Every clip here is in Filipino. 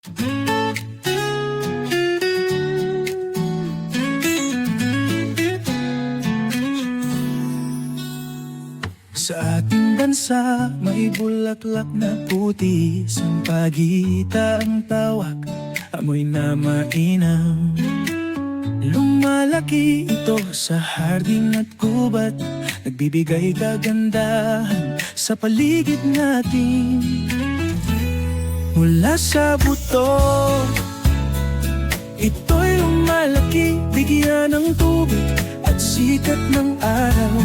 Sa ating bansa, may bulaklak na puti. Sampagita ang tawag, amoy na mainam. Lumalaki ito sa harding at gubat. Nagbibigay kagandahan sa paligid natin Mula sa buto Ito'y lumalaki, bigyan ng tubig At sikat ng araw.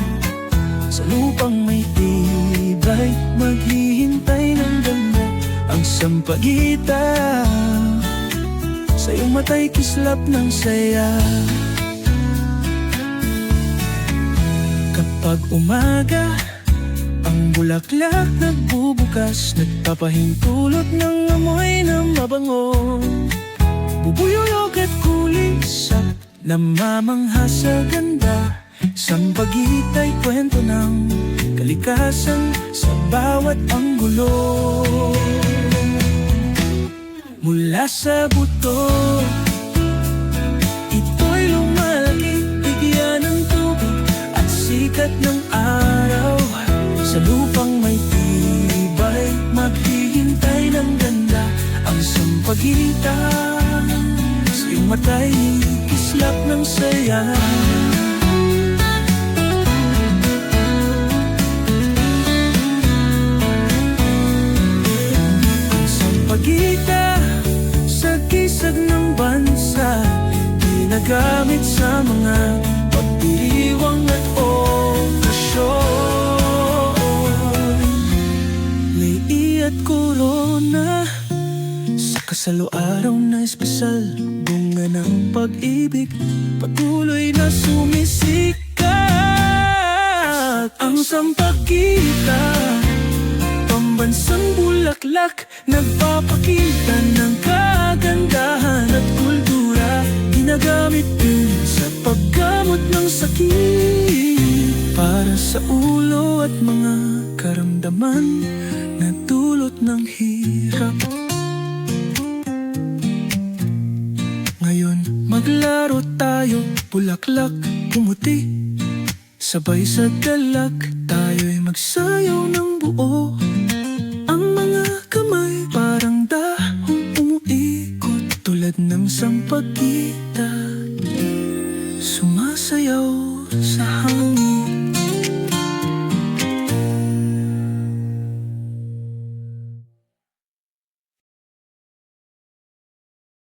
Sa lupang may tibay Maghihintay ng ganda Ang sampagita Sa iyong mata'y kislap ng saya. Kapag umaga bulaklak nagbubukas Nagpapahintulot ng amoy na mabango. Bubuyog at kulisap Namamangha sa ganda. Sampagita'y kwento ng kalikasan Sa bawat anggulo. Mula sa buto Lupang may tibay. Maghihintay ng ganda Ang sampagita Sa iyong mata'y kislap ng saya. Ang sampagita Sa gisag ng bansa Ginagamit sa mga pagdiriwang at okasyon Sa kasalo araw na espesyal Bunga ng pag-ibig Patuloy na sumisikat. Ang sampagita Pambansang bulaklak Nagpapakita ng kagandahan at kultura. Ginagamit din sa paggamot ng sakit. Para sa ulo at mga karamdaman Na dulot ng hirap tayo Bulaklak pumuti. Sabay sa dalag Tayo'y magsayaw ng buo. Ang mga kamay Parang dahong umuikot Tulad ng sampagita